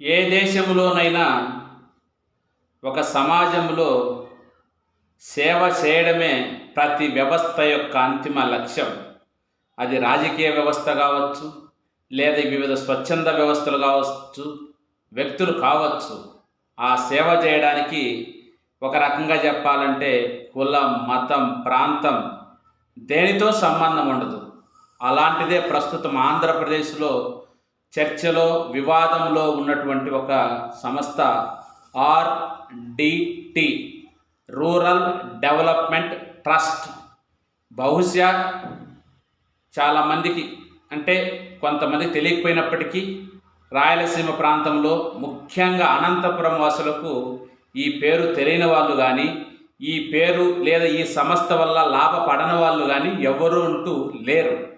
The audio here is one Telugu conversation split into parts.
ఏ దేశంలోనైనా ఒక సమాజంలో సేవ చేయడమే ప్రతి వ్యవస్థ యొక్క అంతిమ లక్ష్యం. అది రాజకీయ వ్యవస్థ కావచ్చు లేదా వివిధ స్వచ్ఛంద వ్యవస్థలు కావచ్చు వ్యక్తులు కావచ్చు. ఆ సేవ చేయడానికి ఒక రకంగా చెప్పాలంటే కులం మతం ప్రాంతం దేనితో సంబంధం ఉండదు. అలాంటిదే ప్రస్తుతం ఆంధ్రప్రదేశ్లో చర్చలో వివాదంలో ఉన్నటువంటి ఒక సంస్థ ఆర్డిటి రూరల్ డెవలప్మెంట్ ట్రస్ట్. బహుశా చాలామందికి అంటే కొంతమంది తెలియకపోయినప్పటికీ రాయలసీమ ప్రాంతంలో ముఖ్యంగా అనంతపురం వాసులకు ఈ పేరు తెలియని వాళ్ళు కానీ ఈ పేరు లేదా ఈ సంస్థ వల్ల లాభపడని వాళ్ళు కానీ ఎవరు అంటూ లేరు.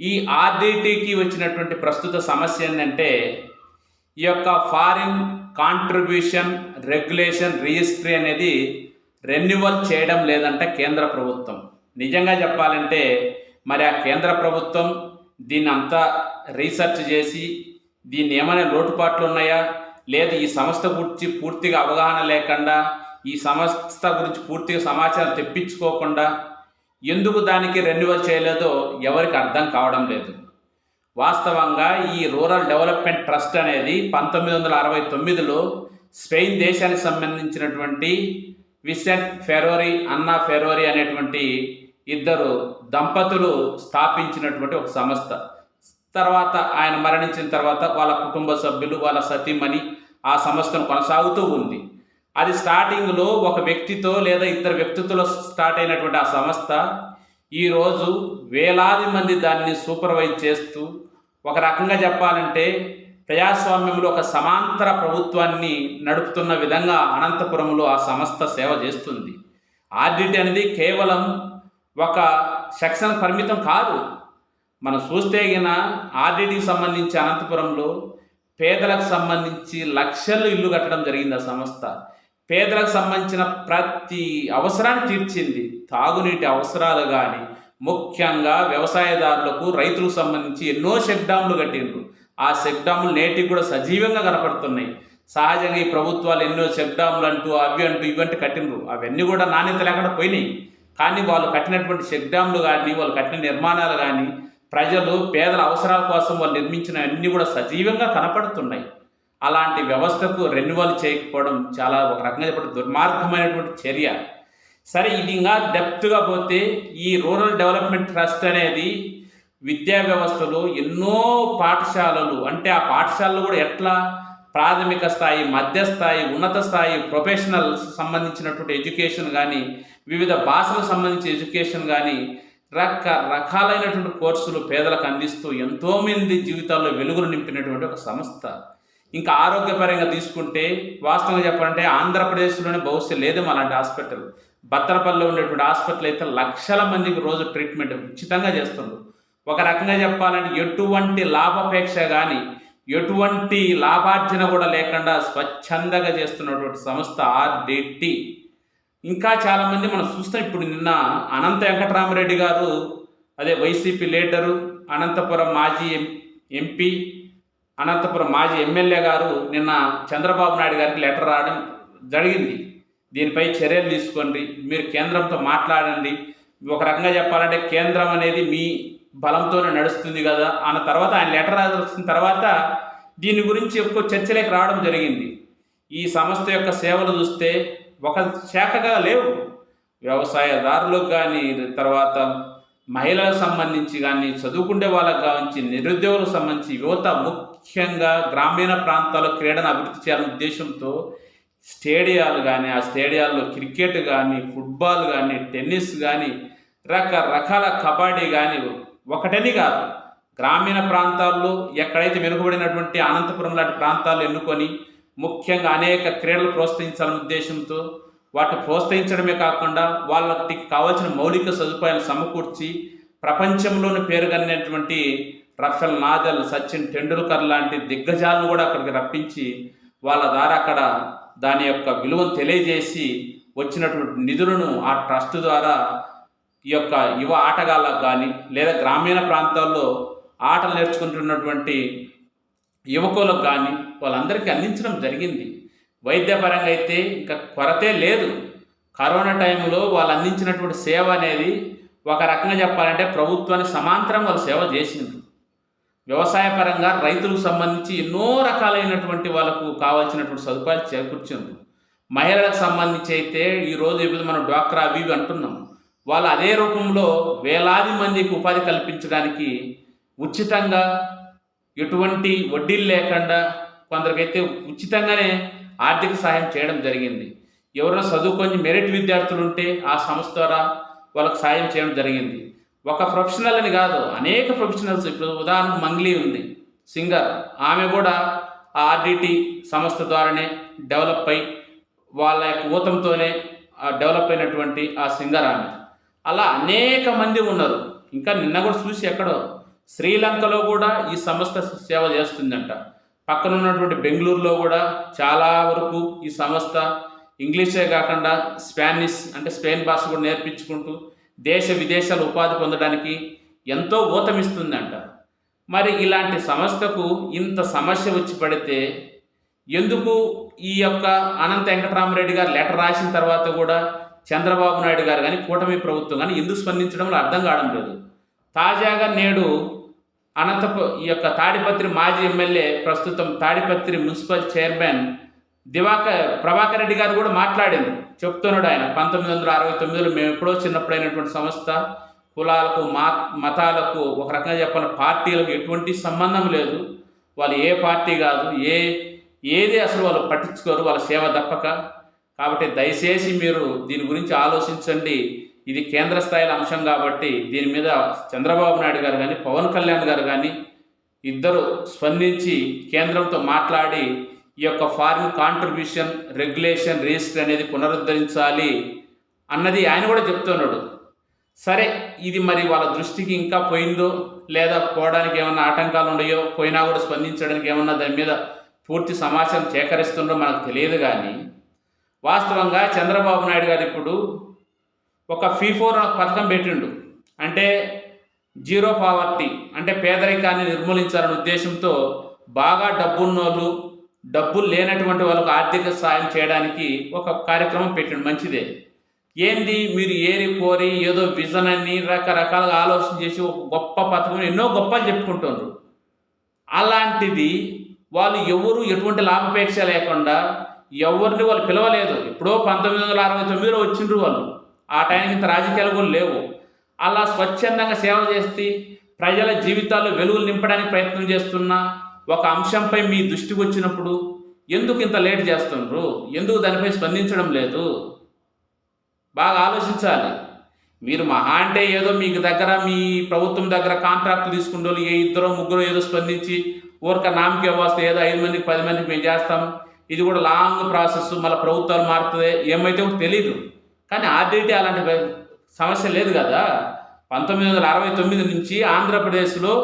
ఈ ఆర్డిటికి వచ్చినటువంటి ప్రస్తుత సమస్య ఏంటంటే ఈ యొక్క ఫారిన్ కాంట్రిబ్యూషన్ రెగ్యులేషన్ రిజిస్ట్రీ అనేది రెన్యువల్ చేయడం లేదంట కేంద్ర ప్రభుత్వం. నిజంగా చెప్పాలంటే మరి ఆ కేంద్ర ప్రభుత్వం దీన్ని అంతా రీసెర్చ్ చేసి దీన్ని ఏమైనా లోటుపాట్లు ఉన్నాయా? లేదు ఈ సంస్థ గురించి పూర్తిగా అవగాహన లేకుండా ఈ సంస్థ గురించి పూర్తిగా సమాచారం తెప్పించుకోకుండా ఎందుకు దానికి రెన్యువల్ చేయలేదో ఎవరికి అర్థం కావడం లేదు. వాస్తవంగా ఈ రూరల్ డెవలప్మెంట్ ట్రస్ట్ అనేది పంతొమ్మిది వందల అరవై తొమ్మిదిలో స్పెయిన్ దేశానికి సంబంధించినటువంటి విసెంట్ ఫెరోరీ అన్నా ఫెరోరీ అనేటువంటి ఇద్దరు దంపతులు స్థాపించినటువంటి ఒక సంస్థ. తర్వాత ఆయన మరణించిన తర్వాత వాళ్ళ కుటుంబ సభ్యులు వాళ్ళ సతీమణి ఆ సంస్థను కొనసాగుతూ ఉంది. అది స్టార్టింగ్లో ఒక వ్యక్తితో లేదా ఇద్దరు వ్యక్తితో స్టార్ట్ అయినటువంటి ఆ సంస్థ ఈరోజు వేలాది మంది దాన్ని సూపర్వైజ్ చేస్తూ ఒక రకంగా చెప్పాలంటే ప్రజాస్వామ్యంలో ఒక సమాంతర ప్రభుత్వాన్ని నడుపుతున్న విధంగా అనంతపురంలో ఆ సంస్థ సేవ చేస్తుంది. ఆర్డిటి అనేది కేవలం ఒక సెక్షన్ పరిమితం కాదు. మనం చూస్తే గిన ఆర్డిటికి సంబంధించి అనంతపురంలో పేదలకు సంబంధించి లక్షలు ఇల్లు కట్టడం జరిగింది ఆ సంస్థ. పేదలకు సంబంధించిన ప్రతి అవసరాన్ని తీర్చింది. తాగునీటి అవసరాలు కానీ ముఖ్యంగా వ్యవసాయదారులకు రైతులకు సంబంధించి ఎన్నో చెక్ కట్టిండ్రు. ఆ చెక్ నేటికి కూడా సజీవంగా కనపడుతున్నాయి. సహజంగా ఈ ప్రభుత్వాలు ఎన్నో చెక్ అంటూ అవి అంటూ ఇవంటి కట్టినరు అవన్నీ కూడా నాణ్యత లేకుండా పోయినాయి. కానీ వాళ్ళు కట్టినటువంటి చెక్ కానీ వాళ్ళు కట్టిన నిర్మాణాలు కానీ ప్రజలు పేదల అవసరాల కోసం వాళ్ళు నిర్మించిన అన్నీ కూడా సజీవంగా కనపడుతున్నాయి. అలాంటి వ్యవస్థకు రెన్యువల్ చేయకపోవడం చాలా ఒక రకంగా చెప్పడం దుర్మార్గమైనటువంటి చర్య. సరే ఇది ఇంకా డెప్త్గా పోతే ఈ రూరల్ డెవలప్మెంట్ ట్రస్ట్ అనేది విద్యా వ్యవస్థలో ఎన్నో పాఠశాలలు అంటే ఆ పాఠశాలలు కూడా ఎట్లా? ప్రాథమిక స్థాయి మధ్య స్థాయి ఉన్నత స్థాయి ప్రొఫెషనల్ సంబంధించినటువంటి ఎడ్యుకేషన్ కానీ వివిధ భాషలకు సంబంధించిన ఎడ్యుకేషన్ కానీ రకరకాలైనటువంటి కోర్సులు పేదలకు అందిస్తూ ఎంతోమంది జీవితాల్లో వెలుగులు నింపినటువంటి ఒక సంస్థ. ఇంకా ఆరోగ్యపరంగా తీసుకుంటే వాస్తవంగా చెప్పాలంటే ఆంధ్రప్రదేశ్లోనే బహుశా లేదేమో అలాంటి హాస్పిటల్. భద్రపల్లిలో ఉండేటువంటి హాస్పిటల్ అయితే లక్షల మందికి రోజు ట్రీట్మెంట్ ఉచితంగా చేస్తుంది ఒక రకంగా చెప్పాలంటే ఎటువంటి లాభాపేక్ష కానీ ఎటువంటి లాభార్జన కూడా లేకుండా స్వచ్ఛందంగా చేస్తున్నటువంటి సంస్థ ఆర్డిటి. ఇంకా చాలామంది మనం చూస్తాం ఇప్పుడు నిన్న అనంత వెంకటరామరెడ్డి గారు అదే వైసీపీ లీడరు అనంతపురం మాజీ ఎం ఎంపీ అనంతపురం మాజీ ఎమ్మెల్యే గారు నిన్న చంద్రబాబు నాయుడు గారికి లెటర్ రావడం జరిగింది. దీనిపై చర్యలు తీసుకోండి. మీరు కేంద్రంతో మాట్లాడండి. ఒక రకంగా చెప్పాలంటే కేంద్రం అనేది మీ బలంతోనే నడుస్తుంది కదా అన్న తర్వాత ఆయన లెటర్ రాసిన తర్వాత దీని గురించి ఎక్కువ చర్చలేకి రావడం జరిగింది. ఈ సంస్థ యొక్క సేవలు చూస్తే ఒక శాఖగా లేవు. వ్యవసాయదారులకు కానీ తర్వాత మహిళలకు సంబంధించి కానీ చదువుకునే వాళ్ళకు కావచ్చు నిరుద్యోగులకు సంబంధించి యువత ముఖ్యంగా గ్రామీణ ప్రాంతాల్లో క్రీడను అభివృద్ధి చేయాలనే ఉద్దేశంతో స్టేడియాలు కానీ ఆ స్టేడియాల్లో క్రికెట్ కానీ ఫుట్బాల్ కానీ టెన్నిస్ కానీ రకరకాల కబడ్డీ కానీ ఒకటని కాదు. గ్రామీణ ప్రాంతాల్లో ఎక్కడైతే వెనుకబడినటువంటి అనంతపురం లాంటి ప్రాంతాలు ఎన్నుకొని ముఖ్యంగా అనేక క్రీడలు ప్రోత్సహించాలనే ఉద్దేశంతో వాటిని ప్రోత్సహించడమే కాకుండా వాళ్ళకి కావాల్సిన మౌలిక సదుపాయాలు సమకూర్చి ప్రపంచంలోని పేరుగన్నటువంటి రఫెల్ నాదల్ సచిన్ టెండూల్కర్ లాంటి దిగ్గజాలను కూడా అక్కడికి రప్పించి వాళ్ళ ద్వారా అక్కడ దాని యొక్క విలువను తెలియజేసి వచ్చినటువంటి నిధులను ఆ ట్రస్ట్ ద్వారా ఈ యొక్క యువ ఆటగాళ్ళకు కానీ లేదా గ్రామీణ ప్రాంతాల్లో ఆటలు నేర్చుకుంటున్నటువంటి యువకులకు కానీ వాళ్ళందరికీ అందించడం జరిగింది. వైద్యపరంగా అయితే ఇంకా కొరతే లేదు. కరోనా టైంలో వాళ్ళు అందించినటువంటి సేవ అనేది ఒక రకంగా చెప్పాలంటే ప్రభుత్వానికి సమాంతరం వాళ్ళు సేవ చేసిండ్రు. వ్యవసాయ పరంగా రైతులకు సంబంధించి ఎన్నో రకాలైనటువంటి వాళ్ళకు కావాల్సినటువంటి సదుపాయాలు చేకూర్చింది మహిళలకు సంబంధించి అయితే ఈరోజు ఇప్పుడు మనం డ్వాక్రా అవి ఇవి అంటున్నాం. వాళ్ళు అదే రూపంలో వేలాది మందికి ఉపాధి కల్పించడానికి ఉచితంగా ఎటువంటి వడ్డీలు లేకుండా కొందరికైతే ఉచితంగానే ఆర్థిక సహాయం చేయడం జరిగింది. ఎవరైనా చదువుకొని మెరిట్ విద్యార్థులు ఉంటే ఆ సంస్థ ద్వారా వాళ్ళకు సాయం చేయడం జరిగింది. ఒక ప్రొఫెషనల్ అని కాదు అనేక ప్రొఫెషనల్స్. ఇప్పుడు ఉదాహరణకు మంగ్లీ ఉంది. సింగర్. ఆమె కూడా ఆ ఆర్డిటి సంస్థ ద్వారానే డెవలప్ అయి వాళ్ళ యొక్క ఊతంతోనే డెవలప్ అయినటువంటి ఆ సింగర్ ఆమె. అలా అనేక మంది ఉన్నారు. ఇంకా నిన్న కూడా చూసి ఎక్కడో. శ్రీలంకలో కూడా ఈ సంస్థ సేవ చేస్తుందంట. పక్కన ఉన్నటువంటి బెంగళూరులో కూడా చాలా వరకు ఈ సంస్థ ఇంగ్లీషే కాకుండా స్పానిష్ అంటే స్పెయిన్ భాష కూడా నేర్పించుకుంటూ దేశ విదేశాలు ఉపాధి పొందడానికి ఎంతో ఊతమిస్తుందంట. మరి ఇలాంటి సంస్థకు ఇంత సమస్య వచ్చి పడితే ఎందుకు ఈ యొక్క అనంత వెంకటరామరెడ్డి గారు లెటర్ రాసిన తర్వాత కూడా చంద్రబాబు నాయుడు గారు కానీ కూటమి ప్రభుత్వం కానీ ఎందుకు స్పందించడంలో అర్థం కావడం లేదు. తాజాగా నేడు అనంతపు ఈ యొక్క తాడిపత్రి మాజీ ఎమ్మెల్యే ప్రస్తుతం తాడిపత్రి మున్సిపల్ చైర్మన్ దివాకర్ ప్రభాకర్ రెడ్డి గారు కూడా మాట్లాడింది. చెప్తున్నాడు ఆయన పంతొమ్మిది వందల అరవై తొమ్మిదిలో మేము ఎప్పుడో చిన్నప్పుడైనటువంటి సంస్థ కులాలకు మా మతాలకు ఒక రకంగా చెప్పాలి పార్టీలకు ఎటువంటి సంబంధం లేదు. వాళ్ళు ఏ పార్టీ కాదు ఏ ఏది అసలు వాళ్ళు పట్టించుకోరు వాళ్ళ సేవ తప్పక. కాబట్టి దయచేసి మీరు దీని గురించి ఆలోచించండి. ఇది కేంద్ర స్థాయిల అంశం కాబట్టి దీని మీద చంద్రబాబు నాయుడు గారు కానీ పవన్ కళ్యాణ్ గారు కానీ ఇద్దరు స్పందించి కేంద్రంతో మాట్లాడి ఈ యొక్క ఫారిన్ కాంట్రిబ్యూషన్ రెగ్యులేషన్ రిజిస్టర్ అనేది పునరుద్ధరించాలి అన్నది ఆయన కూడా చెప్తున్నాడు. సరే ఇది మరి వాళ్ళ దృష్టికి ఇంకా పోయిందో లేదా పోవడానికి ఏమన్నా ఆటంకాలు ఉన్నాయో పోయినా కూడా స్పందించడానికి ఏమన్నా దాని మీద పూర్తి సమాచారం సేకరిస్తుండో మనకు తెలియదు కానీ వాస్తవంగా చంద్రబాబు నాయుడు గారు ఇప్పుడు ఒక ఫీఫోర్ పథకం పెట్టిండు. అంటే జీరో పావర్టీ అంటే పేదరికాన్ని నిర్మూలించాలనే ఉద్దేశంతో బాగా డబ్బున్నోళ్ళు డబ్బులు లేనటువంటి వాళ్ళకు ఆర్థిక సాయం చేయడానికి ఒక కార్యక్రమం పెట్టిండు. మంచిదే. ఏంది? మీరు ఏరి కోరి ఏదో విజన్ అని రకరకాలుగా ఆలోచన చేసి ఒక గొప్ప పథకం ఎన్నో గొప్పలు చెప్పుకుంటున్నారు అలాంటిది వాళ్ళు ఎవరు ఎటువంటి లాభాపేక్ష లేకుండా ఎవరిని వాళ్ళు పిలవలేదు. ఎప్పుడో పంతొమ్మిది వందల అరవై తొమ్మిదిలో వచ్చిండ్రు వాళ్ళు. ఆ టైంకి ఇంత రాజకీయాలు కూడా లేవు. అలా స్వచ్ఛందంగా సేవ చేస్తే ప్రజల జీవితాల్లో వెలుగులు నింపడానికి ప్రయత్నం చేస్తున్న ఒక అంశంపై మీ దృష్టికి వచ్చినప్పుడు ఎందుకు ఇంత లేట్ చేస్తుండ్రు? ఎందుకు దానిపై స్పందించడం లేదు? బాగా ఆలోచించాలి. మీరు మహా అంటే ఏదో మీకు దగ్గర మీ ప్రభుత్వం దగ్గర కాంట్రాక్ట్ తీసుకుంటూ వాళ్ళు ఏ ఇద్దరు ముగ్గురు ఏదో స్పందించి ఊరిక నామకే వస్తే ఏదో ఐదు మందికి పది మందికి మేము చేస్తాం. ఇది కూడా లాంగ్ ప్రాసెస్ మళ్ళీ ప్రభుత్వాలు మారుతుంది ఏమైతే కూడా తెలియదు కానీ ఆర్డీటీ అలాంటి సమస్య లేదు కదా. పంతొమ్మిది వందల అరవై తొమ్మిది నుంచి ఆంధ్రప్రదేశ్లో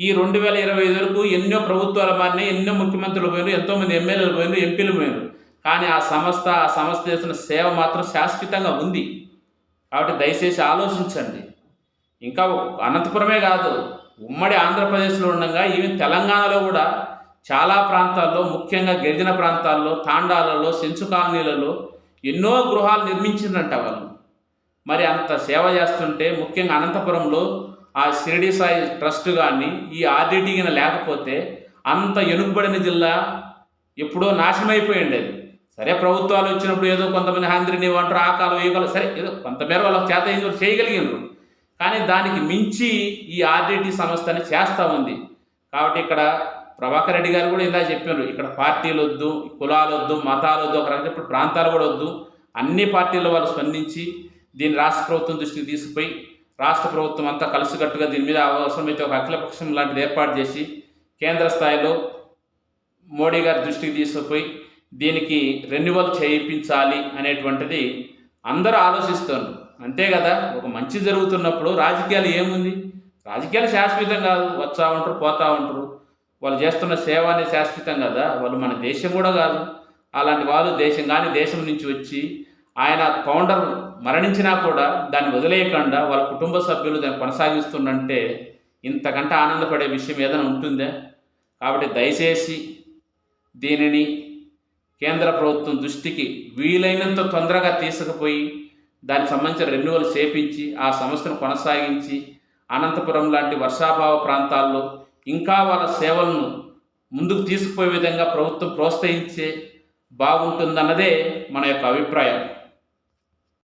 ఈ రెండు వేల ఇరవై ఐదు వరకు ఎన్నో ప్రభుత్వాలు మారినాయి ఎన్నో ముఖ్యమంత్రులు పోయినారు ఎంతోమంది ఎమ్మెల్యేలు పోయినారు ఎంపీలు పోయినారు. కానీ ఆ సంస్థ ఆ సంస్థ చేస్తున్న సేవ మాత్రం శాశ్వతంగా ఉంది. కాబట్టి దయచేసి ఆలోచించండి. ఇంకా అనంతపురమే కాదు ఉమ్మడి ఆంధ్రప్రదేశ్లో ఉండగా ఈవెన్ తెలంగాణలో కూడా చాలా ప్రాంతాల్లో ముఖ్యంగా గిరిజన ప్రాంతాల్లో తాండాలలో సెంచు కాలనీలలో ఎన్నో గృహాలు నిర్మించిందంట వాళ్ళు. మరి అంత సేవ చేస్తుంటే ముఖ్యంగా అనంతపురంలో ఆ షిరిడి సాయి ట్రస్ట్ కానీ ఈ ఆర్డిటీ కానీ లేకపోతే అంత ఎనుకబడిన జిల్లా ఎప్పుడో నాశనమైపోయింది అది. సరే ప్రభుత్వాలు వచ్చినప్పుడు ఏదో కొంతమంది ఆంధ్రిని అంటారు ఆ కాలం ఈ కాలం సరే ఏదో కొంతమేర వాళ్ళకి చేత ఏం చేయగలిగినారు కానీ దానికి మించి ఈ ఆర్డిటి సంస్థని చేస్తూ ఉంది. కాబట్టి ఇక్కడ ప్రభాకర్ రెడ్డి గారు కూడా ఇలా చెప్పారు. ఇక్కడ పార్టీలు వద్దు కులాలు వద్దు మతాలు వద్దు ఒక రకంగా ఇప్పుడు ప్రాంతాలు కూడా వద్దు. అన్ని పార్టీల వాళ్ళు స్పందించి దీన్ని రాష్ట్ర ప్రభుత్వం దృష్టికి తీసుకుపోయి రాష్ట్ర ప్రభుత్వం అంతా కలిసికట్టుగా దీని మీద అవసరమైతే ఒక అఖిలపక్షం లాంటిది ఏర్పాటు చేసి కేంద్ర స్థాయిలో మోడీ గారి దృష్టికి తీసుకుపోయి దీనికి రెన్యువల్ చేయించాలి అనేటువంటిది అందరూ ఆలోచిస్తారు అంతే కదా ఒక మంచి జరుగుతున్నప్పుడు రాజకీయాలు ఏముంది? రాజకీయాలు శాశ్వతం కాదు. వచ్చా ఉంటారు పోతా ఉంటారు. వాళ్ళు చేస్తున్న సేవ అనేది శాశ్వతం కదా? వాళ్ళు మన దేశం కూడా కాదు. అలాంటి వాళ్ళు దేశం కానీ దేశం నుంచి వచ్చి ఆయన ఫౌండర్ మరణించినా కూడా దాన్ని వదిలేయకుండా వాళ్ళ కుటుంబ సభ్యులు దాన్ని కొనసాగిస్తుండంటే ఇంతకంటే ఆనందపడే విషయం ఏదైనా ఉంటుందా? కాబట్టి దయచేసి దీనిని కేంద్ర ప్రభుత్వం దృష్టికి వీలైనంత తొందరగా తీసుకుపోయి దానికి సంబంధించిన రెన్యువల్ చేపించి ఆ సంస్థను కొనసాగించి అనంతపురం లాంటి వర్షాభావ ప్రాంతాల్లో ఇంకా వాళ్ళ సేవలను ముందుకు తీసుకుపోయే విధంగా ప్రభుత్వం ప్రోత్సహించే బాగుంటుందన్నదే మన యొక్క అభిప్రాయం.